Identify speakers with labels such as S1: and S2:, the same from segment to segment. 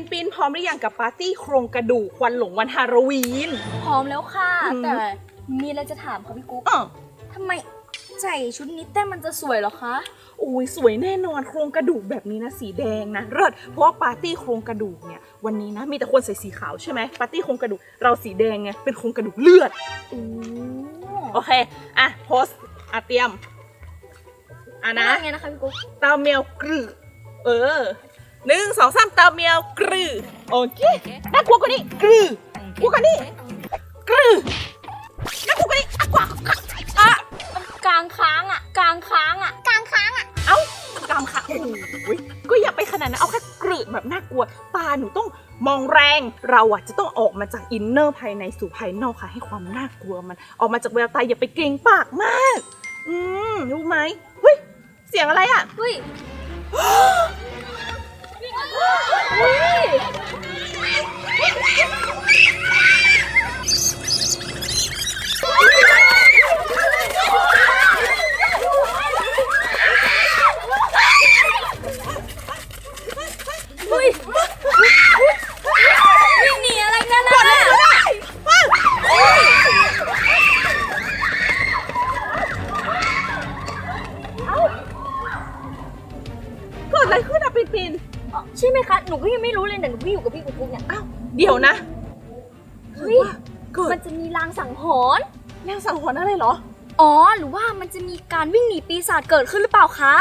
S1: นปินพร้อมหรือยังกับปาร์ตี้โครงกระดูกวันหลงวันฮาโลวีน
S2: พร้อมแล้วค่ะ
S1: อืม
S2: แต่มีอะไรจะถามค่ะพี่กุ๊ก
S1: เออ
S2: ทำไมใส่ชุดนี้เต้นมันจะสวยเหรอคะ
S1: โอ้ยสวยแน่นอนโครงกระดูกแบบนี้นะสีแดงนะเลิศเพราะว่าปาร์ตี้โครงกระดูกเนี่ยวันนี้นะมีแต่คนใส่สีขาวใช่ไหมปาร์ตี้โครงกระดูกเราสีแดงไงเป็นโครงกระดูกเลือด
S2: โอ้
S1: โอเค อะโพสอะเตรียม อะนะ
S2: ไงนะคะพี่กุ๊ก
S1: เตาเมียวกรือเออ หนึ่งสองสามเตาเมียวกรือโอเคน่ากลัวกว่านี้กรือกลัวกว่านี้กรือน่ากลัวกว่านี้อะกว่าอะ
S2: กลางค้างอะ กลางค้างอะ กลางค้างอะ
S1: เอ้ากามค่ะโอ้ยก็อย่าไปขนาดนั้นเอาแค่กรือแบบน่ากลัวตาหนูต้องมองแรงเราอะจะต้องออกมาจากอินเนอร์ภายในสู่ภายนอกค่ะ ให้ความน่ากลัวมัน ออกมาจากแววตาอย่าไปเกรงปากมาก อืมรู้ไหมเฮ้ยเสียงอะไรอะ
S2: เฮ้ย มันจะมีลางสังหรณ์
S1: แรงสังหรณ์อะไรเหรอ
S2: อ๋อ หรือว่ามันจะมีการวิ่งหนีปีศาจเกิดขึ้นหรือเปล่าคะ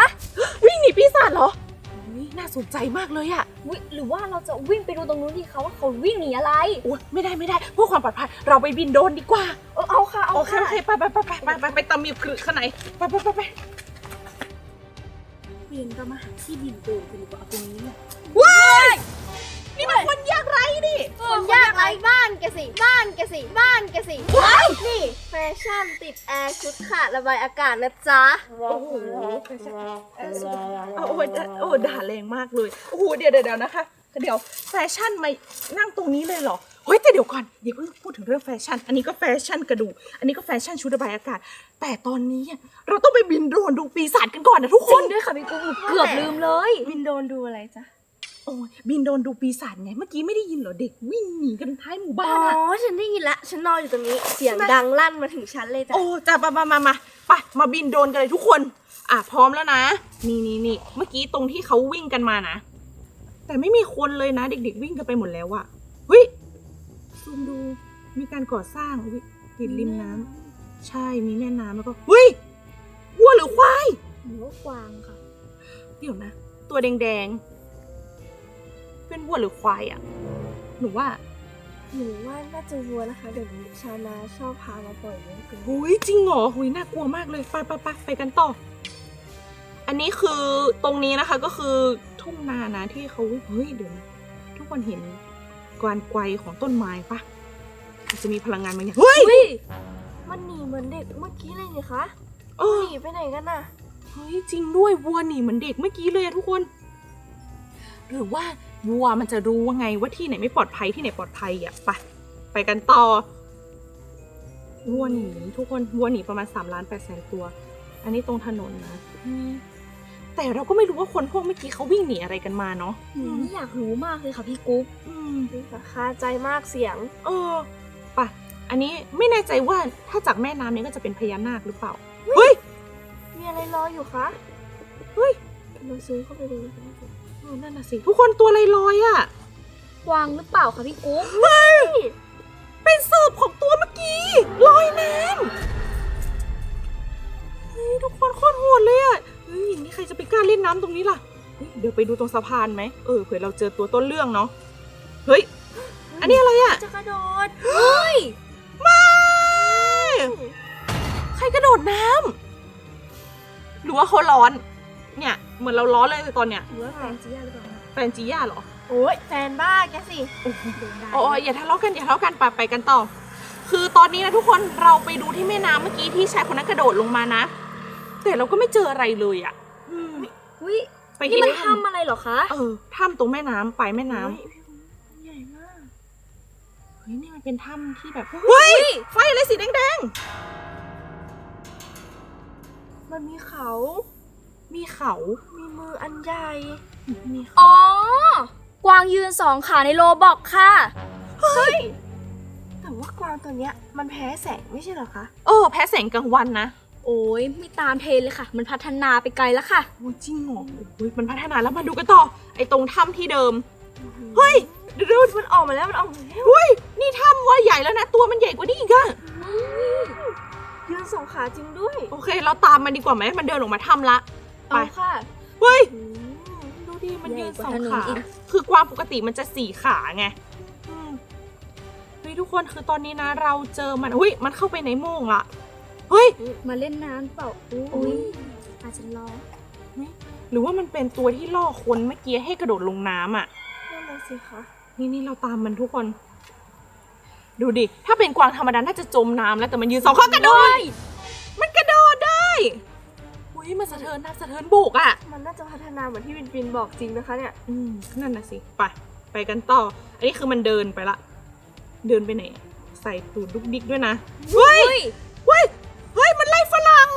S1: วิ่งหนีปีศาจเหรออุ๊ยน่าสนใจมากเลยอะ
S2: อุ๊ยหรือว่าเราจะวิ่งไปดูตรงนู้นดีคะว่าเขาวิ่งหนีอะไร
S1: โอ้ยไม่ได้ไม่ได้เพื่อความปลอดภัยเราไปบินโดรนดีกว่า
S2: เออเอาค่ะ เอา
S1: โอเค
S2: ค่ะ
S1: โอเคไปไปไปไปไปไปไปตามมีกรึข้างในไปไปไปไปเวียนก็มาหาที่บินโดรนกันดีกว่าเอาตรงนี้เนี่ยว้า
S3: คนยากไร้บ้านแกสิ บ้านแกสิ บ้านแกสิ
S1: ว้าย
S3: นี่แฟชั่นติดแอร์ชุดขาดระบายอากาศนะจ๊ะ
S1: โอ้โหเอาโอ้ยโอ้ด่าแรงมากเลย โอ้โห เดี๋ยวเดี๋ยวเดี๋ยวนะคะ เดี๋ยวแฟชั่นมานั่งตรงนี้เลยเหรอ เฮ้ยแต่เดี๋ยวก่อนอย่าเพิ่งพูดถึงเรื่องแฟชั่น อันนี้ก็แฟชั่นกระดูกอันนี้ก็แฟชั่นชุดระบายอากาศ แต่ตอนนี้อะเราต้องไปบินโดรนดูปีศาจกันก่อนนะทุกค
S2: จริ
S1: น
S2: งด้วยค่ะพี่กุ๊กหนูเกือบลืมเลย
S3: วินโดนดูอะไรจ๊ะ
S1: โอ้ยบินโดรนดูปีศาจไงเมื่อกี้ไม่ได้ยินเหรอเด็กวิ่งหนีกันท้ายหมู่
S3: อ๋
S1: บ้านอะ
S3: อ ฉันได้ยินละ ฉันนอนอยู่ตรงนี้ เสียง
S1: ใช่ไหม
S3: ดังลั่นมาถึงฉันเลยจ้ะ
S1: โอ้จะมามามามาไปมาบินโดรนกันเลยทุกคน อะพร้อมแล้วนะ นี่นี่นี่เมื่อกี้ตรงที่เขาวิ่งกันมานะ แต่ไม่มีคนเลยนะ เด็ก ๆ วิ่งกันไปหมดแล้วอะเฮ้ยซูมดูมีการก่อสร้างอุ๊ยติดริมน้ำใช่มีแม่น้ำแล้วก็เฮ้ยวัวหรือควาย
S2: หนูว่ากวางค่ะ
S1: เดี๋ยวนะ ตัวแดงๆ เป็นวัวหรือควายอะหนูว่า
S3: หนูว่าน่าจะวัวนะคะ เดี๋ยวนี้ชาวนาชอบพามาปล่อยเลี้ยงเกิน
S1: หุยจริงเหรอหุยน่ากลัวมากเลยไปไปไปไปกันต่อ อันนี้คือตรงนี้นะคะก็คือทุ่งนานะที่เขาเฮ้ยเดี๋ยวนะทุกคนเห็นกวานไกวของต้นไม้ปะอาจจะมีพลังงานบางอย่างเฮ้ย
S2: เฮ้ย
S3: มันหนีเหมือนเด็กเมื่อกี้เลยนี่คะ
S1: เออ
S3: หนีไปไหนกันน่ะ
S1: เฮ้ยจริงด้วยวัวหนีเหมือนเด็กเมื่อกี้เลยอะทุกคน หรือว่าวัวมันจะรู้ว่าไงว่าที่ไหนไม่ปลอดภัยที่ไหนปลอดภัยอะไปไปกันต่อวัวหนีทุกคนวัวหนีประมาณ3ล้าน8แสนตัว อันนี้ตรงถนนนะอืมแต่เราก็ไม่รู้ว่าคนพวกเมื่อกี้เขาวิ่งหนีอะไรกันมาเนาะ
S2: หนูนี่อยากรู้มากเลยค่ะพี่กุ๊ก
S1: อืม
S3: นี่ค่ะคาใจมากเสียง
S1: เออไปอันนี้ไม่แน่ใจว่าถ้าจากแม่น้ำนี้ก็จะเป็นพญานาคหรือเปล่าเฮ้ย
S3: มีอะไรรออยู่คะ
S1: เฮ้ย
S3: เราซื้อเข้าไปดูนะคะ
S1: เออนั่นน่ะสิทุกคนตัวลอยลอยๆอะ
S2: กวางหรือเปล่าคะพี่กุ๊ก
S1: เฮ้ยเป็นศพของตัวเมื่อกี้ลอยน้ำเฮ้ยทุกคนโคตรโหดเลยอะเฮ้ยอย่างนี้ใครจะไปกล้าเล่นน้ำตรงนี้ล่ะเฮ้ยเดี๋ยวไปดูตรงสะพานไหมเออเผื่อเราเจอตัวต้นเรื่องเนาะเฮ้ยอันนี้อะไรอะ
S3: จะกระโดด
S2: เฮ้ย
S1: ไม่ใครกระโดดน้ำหรือว่าเขาร้อน เนี่ยเหมือนเราร้อนเลยตอนเนี้ย
S3: หรือว่าแฟนจียาหรือเปล่าคะ
S1: แฟนจีย่าเหรอ
S3: โอ้ยแฟนบ้าแกสิ
S1: โอ้โหโอ้ยอย่าทะเลาะกันอย่าทะเลาะกันไปไปกันต่อ คือตอนนี้นะทุกคนเราไปดูที่แม่น้ำเมื่อกี้ที่ชายคนนั้นกระโดดลงมานะ แต่เราก็ไม่เจออะไรเลยอะอืม
S2: อุ้ย
S1: ไป
S2: นี่
S1: ที่
S2: มันทำอะไรเหรอคะ
S1: เออถ้ำตรงแม่น้ำไปแม่น้ำ
S3: เฮ้ยใหญ่มาก
S1: เฮ้ยนี่มันเป็นถ้ำที่แบบเฮ้ยไฟอะไรสีแดง
S3: มันมีเขา
S1: ๆ มีเขา
S3: มีมืออันใหญ่
S1: มีเขา
S2: อ๋อ กวางยืนสองขาในโลบอกค่ะ
S3: แต่ว่ากวางตัวเนี้ย มันแพ้แสงไม่ใช่เหรอคะ
S1: เออแพ้แสงกลางวันนะ
S2: โอ้ยไม่ตามเทรนเลยค่ะ มันพัฒนาไปไกลแล้วค่ะ
S1: โอ้ยจริงเหรอโอ้ยมันพัฒนาแล้วมาดูกันต่อ ไอ้ตรงถ้ำที่เดิม เฮ้ยเดี๋ยวๆ
S3: มันออกมาแล้วมันออกมาแล้ว
S1: เฮ้ย นี่ถ้ำว่าใหญ่แล้วนะ ตัวมันใหญ่กว่านี้อีกอะ
S3: ยืนสองขาจริงด้วย
S1: โอเค เราตามมันดีกว่าไหม มันเดินออกมาถ้ำละ ไป
S2: เอาค่ะ
S1: เฮ้ย
S3: อืม
S1: ดูดิมันยืน
S2: ใหญ่กว่า
S1: สอง
S2: ถนน
S1: ขา
S2: อีก
S1: คือกวางปกติมันจะสี่ขาไงอืมเฮ้ยทุกคนคือตอนนี้นะ เราเจอมันอุ้ยมันเข้าไปในโม่งละเฮ้ย
S2: มาเล่นน้ำเปล่าอุ้ยอาจจะรอ
S1: หรือว่ามันเป็นตัวที่ล่อคนเมื่อกี้ให้กระโดดลงน้ำอะ
S3: นั่นน่ะสิคะ
S1: นี่นี่เราตามมันทุกคน ดูดิ ถ้าเป็นกวางธรรมดาน่าจะจมน้ำแล้วแต่มันยืนสองข้างกระโดด อุ้ยมันสะเทินน้ำสะเทินบุกอะ
S3: มันน่าจะพัฒนาเหมือนที่วินวินบอกจริงนะคะเนี่ย
S1: อืมนั่นน่ะสิ ไป ไปกันต่อ อันนี้คือมันเดินไปละ เดินไปไหนอะใส่ตูดดุกดิกด้วยนะ เฮ้ย เฮ้ย เฮ้ย มันไล่ฝรั่ง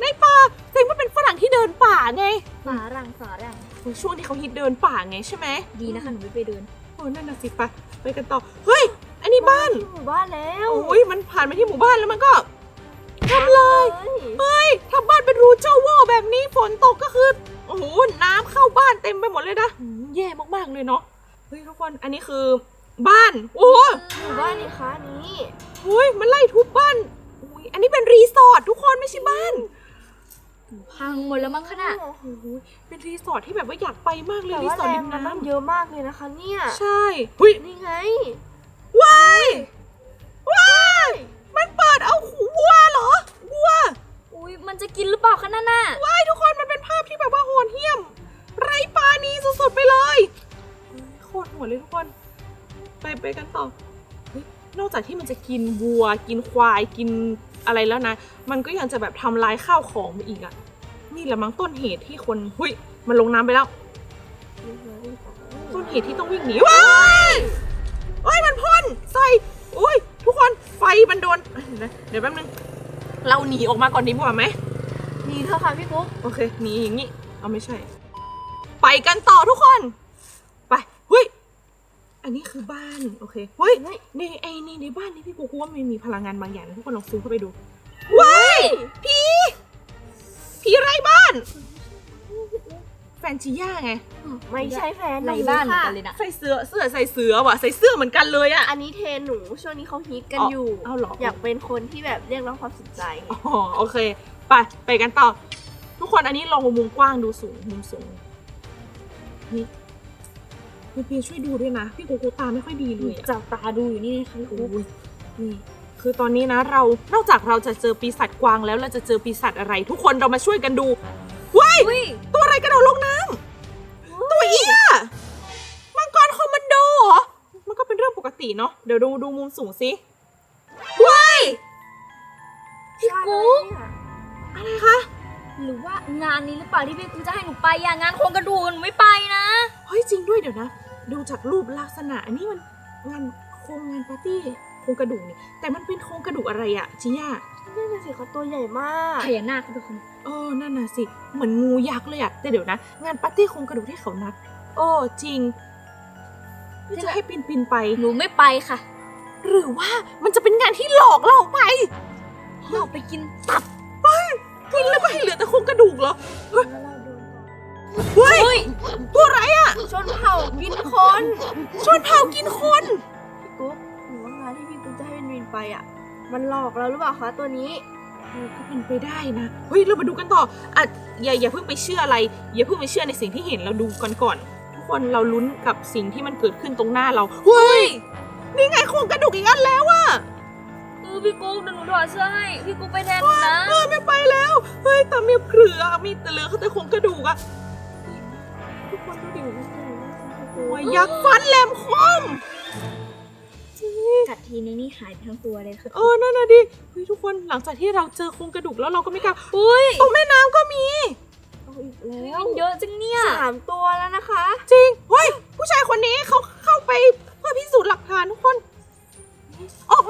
S1: ในป่าแสดงว่าเป็นฝรั่งที่เดินป่าไง
S2: ฝารังฝารัง
S1: โอ้ยช่วงที่เขาฮิตเดินป่าไงใช่ไหม
S2: ดีนะคะหนูไม่ไปเดิน
S1: โอ้ยนั่นน่ะสิไป ไปกันต่อ เฮ้ย อันนี้บ้าน
S3: ที่หมู่บ้านแล้ว
S1: โอ้ย มันผ่านมาที่หมู่บ้านแล้วมันก็ ทำเลย
S3: เฮ้ย
S1: เฮ้ยทำบ้านเป็นรูเจ้าว่อแบบนี้ฝนตกก็คือ โอ้โห น้ำเข้าบ้านเต็มไปหมดเลยนะอืมแย่มากๆเลยเนาะ เฮ้ยทุกคน อันนี้คือบ้าน โอ้โห
S3: หมู่บ้านนี่คะนี้
S1: เฮ้ยมันไล่ทุบบ้านอุ้ยอันนี้เป็นรีสอร์ททุกคนไม่ใช่บ้าน
S2: พังหมดแล้วมั้งขนาด
S1: โอ้โหเป็นรีสอร์ทที่แบบว่าอยากไปมากเลย
S3: แต่
S1: รี
S3: ว่า
S1: สอร์ท
S3: แร
S1: ริ
S3: ง
S1: ม
S3: มัน
S1: น้
S3: ต้องเยอะมากเลยนะคะเนี่ยำ
S1: ใช่เฮ้ย
S3: นี่ไง
S1: ว้ายว้ายมันเปิดเอาหูวัวเหรอวัว
S2: อุ้ยมันจะกินหรือเปล่าคะนั่นน่ะ
S1: ว้ายทุกคนมันเป็นภาพที่แบบว่าโหดเหี้ยม ไร้ปาณีสุดๆไปเลยโคตรโหดเลยทุกคน ไปไปกันต่อ นอกจากที่มันจะกินวัว กินควายกินอะไรแล้วนะ มันก็ยังจะแบบทำลายข้าวของไปอีกอะนี่แหละมั้งต้นเหตุที่คนหุยมันลงน้ำไปแล้ว ต้นเหตุที่ต้องวิ่งหนีว้ายโอ้ยมันพ่นใส่โอ้ยทุกคนไฟมันโดน เดี๋ยวนะเดี๋ยวแป๊บนึง เราหนีออกมาก่อนดีกว่าไหม
S3: นี่เธอะค่ะพี่กุ๊ก
S1: โอเคหนีอย่างนี้เอาไม่ใช่ ไปกันต่อทุกคน ไปเฮ้ยอันนี้คือบ้านโอเคเฮ้ยในไอ้นี่ในบ้านนี้พี่กูกูว่ามันมีพลังงานบางอย่างนะทุกคนลองซูมเข้าไปดูว้ายผีผีไร้บ้าน แฟนจิย่าไง
S3: ไม่ใช่แฟนห
S2: ใน
S3: นู
S2: บ้านเหมือน
S3: ค่ะ
S2: กันเลยนะ
S1: ใส่เสื้อเสื้อใส่เสื้อว่ะใส่เสื้อเหมือนกันเลยอะ
S3: อันนี้เทรนหนูช่วงนี้เขาฮิตกัน
S1: อ๋อ
S3: อยู่
S1: เอาเหรอ
S3: อ ยากเป็นคนที่แบบเรียกร้องความสนใจ
S1: อ๋อโอเค ไปไปกันต่อ ทุกคนอันนี้ลองมุมกว้างดูสูงมุมสูงนี่พี่พีช่วยดูด้วยนะพี่กูกูตาไม่ค่อยดีเลยอะ
S2: จับตาดูอยู่นี่นะคะพี่
S1: โอ้
S2: กุ๊ก
S1: ยนี่คือตอนนี้นะเรานอกจากเราจะเจอปีศาจกวางแล้วเราจะเจอปีศาจอะไร ทุกคนเรามาช่วยกันดู ติเนาะเดี๋ยวดูดูมุมสูงสิว้าย
S2: พี่กุ๊ก
S1: อะไรคะ
S2: หรือว่างานนี้หรือเปล่าที่พี่กุ๊กจะให้หนูไปอย่างงานโครงกระดูกหนูไม่ไปนะ
S1: เฮ้ยจริงด้วยเดี๋ยวนะ ดูจากรูปลักษณะอันนี้มันงานโครงงานปาร์ตี้โครงกระดูกนี่แต่มันเป็นโครงกระดูกอะไรอะจิย่า
S3: นั่นน่ะสิเขาตัวใหญ่มาก
S2: พญานาคเขาเป็นคน
S1: เออนั่นน่ะสิเหมือนงูยักษ์เลยอะแต่เดี๋ยวนะ งานปาร์ตี้โครงกระดูกที่เขานัดโอ้จริง พี่จะให้ปินปินไป
S2: หนูไม่ไปค่ะ
S1: หรือว่ามันจะเป็นงานที่หลอกเราไป
S2: เราไปกิน
S1: กินแล้วก็ให้เหลือแต่โครงกระดูกเหรอ
S3: แล้วเราโดนต่อ
S1: เฮ้ย ตัวอะไรอะ
S3: ชนเผ่ากินคน
S1: ชนเผ่ากินคน
S3: พี่กุ๊กหนูว่างานที่พี่กุ๊กจะให้วินวินไปอะ มันหลอกเราหรือเปล่าคะตัวนี้
S1: เออก็เป็นไปได้นะ เฮ้ย เรามาดูกันต่ออะอย่าอย่าเพิ่งไปเชื่ออะไร อย่าเพิ่งไปเชื่อในสิ่งที่เห็นเราดูกันก่อนทุก คนเราลุ้นกับสิ่งที่มันเกิดขึ้นตรงหน้าเราเฮ้ยนี่ไงโครงกระดูกอีกอันแล้วอะ
S2: เออพี่กุ๊กเดี๋ยวหนูถอดเสื้อให้ พี่กุ๊กไปแทนหนูนะ
S1: เออไม่ไปแล้วเฮ้ยแต่มีเกลือมีแต่เหลือแต่โครงกระดูกอะทุกคนดูดิโอ้ยยักษ์ฟันแหลมคม
S2: กัดทีนี้นี่หายไปทั้งตัวเลยค่ะ
S1: เออนั่นน่ะดิเฮ้ยทุกคนหลังจากที่เราเจอโครงกระดูกแล้วเราก็ไม่กล้าอุ้ยตรงแม่น้ำก็มี
S3: เอีกแล้ว
S2: มันเยอะจังเนี่ย
S3: สามตัวแล้วนะคะ
S1: จริงเฮ้ยผู้ชายคนนี้เขาเข้าไปเพื่อพิสูจน์หลักฐานทุกคน ออก